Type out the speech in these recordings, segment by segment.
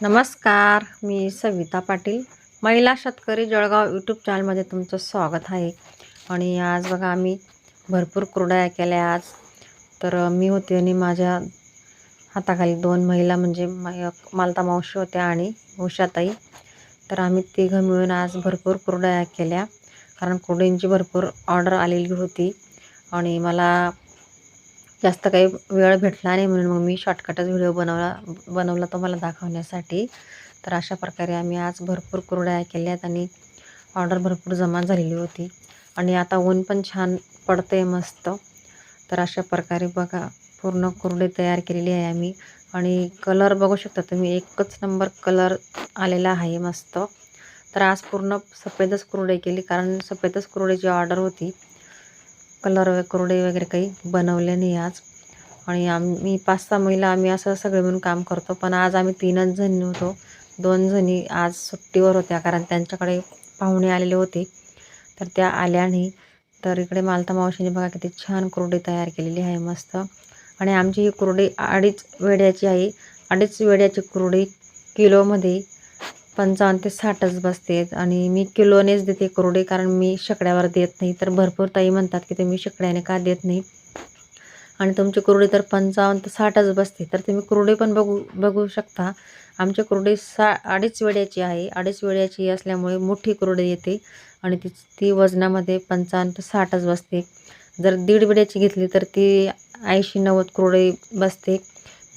नमस्कार मी सविता पाटील महिला शेतकरी जळगाव यूट्यूब चॅनलमध्ये तुमचं स्वागत आहे. आणि आज बघा आम्ही भरपूर कुरड्या केल्या आज. तर मी होते आणि माझ्या हाताखाली दोन महिला म्हणजे मालता मावशी होत्या आणि उषाताई. तर आम्ही तिघं मिळून आज भरपूर कुरड्या केल्या कारण कुरड्यांची भरपूर ऑर्डर आलेली होती. आणि मला जास्त काही वेळ भेटला नाही म्हणून मग मी शॉर्टकटच व्हिडिओ बनवला बनवला तो मला दाखवण्यासाठी. तर अशा प्रकारे आम्ही आज भरपूर कुरड्या केल्यात आणि ऑर्डर भरपूर जमा झालेली होती. आणि आता ऊन पण छान पडते मस्त. तर अशा प्रकारे बघा पूर्ण कुरडे तयार केलेली आहे आम्ही. आणि कलर बघू शकता तुम्ही एकच नंबर कलर आलेला आहे मस्त. तर आज पूर्ण सफेदच कुरडे केली कारण सफेदच कुरडेची ऑर्डर होती. कलर व कुरडे वगैरे काही बनवले नाही आज. आणि आम्ही पाच सहा महिला आम्ही असं सगळे मिळून काम करतो. पण आज आम्ही तीनच जणी होतो. दोन जणी आज सुट्टीवर होत्या. कारण त्यांच्याकडे पाहुणे आलेले होते. तर त्या आल्या नाही. तर इकडे मालता मावशीने बघा किती छान कुरडी तयार केलेली आहे. मस्त. आणि आमची ही कुरडी अडीच वेड्याची आहे. अडीच वेड्याची कुरडी किलोमध्ये पंचावन्न ते साठच बसते आणि मी किलोनेच देते कोरडे कारण मी शेकड्यावर देत नाही. तर भरपूर ताई म्हणतात की तुम्ही शेकड्याने का देत नाही? आणि तुमचे कुरडे तर पंचावन्न ते साठच बसते. तर तुम्ही कुरडे पण बघू बघू शकता. आमची कुरडे सा अडीच वेड्याची आहे. अडीच वेड्याची असल्यामुळे मोठी कुरडे येते आणि ती ती वजनामध्ये पंचावन्न ते साठच बसते. जर दीड वेड्याची घेतली तर ती ऐंशी नव्वद कुरडे बसते.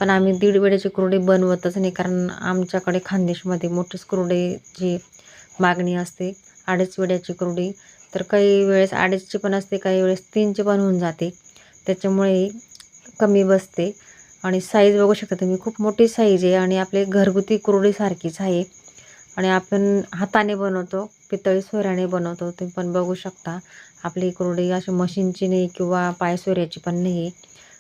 पण आम्ही दीड वेळेचे कुरडी बनवतच नाही कारण आमच्याकडे खानदेशमध्ये मोठेच कुरडेची मागणी असते अडीच वेड्याची कुरडी. तर काही वेळेस अडीचची पण असते काही वेळेस तीनची पण होऊन जाते. त्याच्यामुळे कमी बसते. आणि साईज बघू शकता तुम्ही खूप मोठी साईज आहे आणि आपले घरगुती कुरडीसारखीच आहे. आणि आपण हाताने बनवतो पितळी सोऱ्याने बनवतो तुम्ही पण बघू शकता. आपली कुरडी अशी मशीनची नाही किंवा पायसोऱ्याची पण नाही. आहे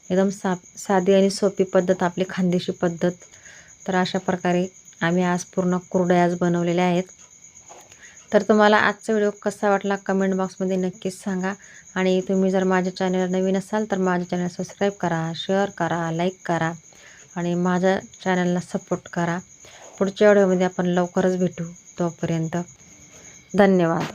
एकदम सा साधी आणि सोपी पद्धत आपली खानदेशी पद्धत. तर अशा प्रकारे आम्ही आज पूर्ण कुरडयाज आज बनवलेल्या आहेत. तर तुम्हाला आजचा व्हिडिओ कसा वाटला कमेंट बॉक्समध्ये नक्कीच सांगा. आणि तुम्ही जर माझ्या चॅनल नवीन असाल तर माझ्या चॅनल सबस्क्राईब करा शेअर करा लाईक करा आणि माझ्या चॅनलला सपोर्ट करा. पुढच्या व्हिडिओमध्ये आपण लवकरच भेटू तोपर्यंत धन्यवाद.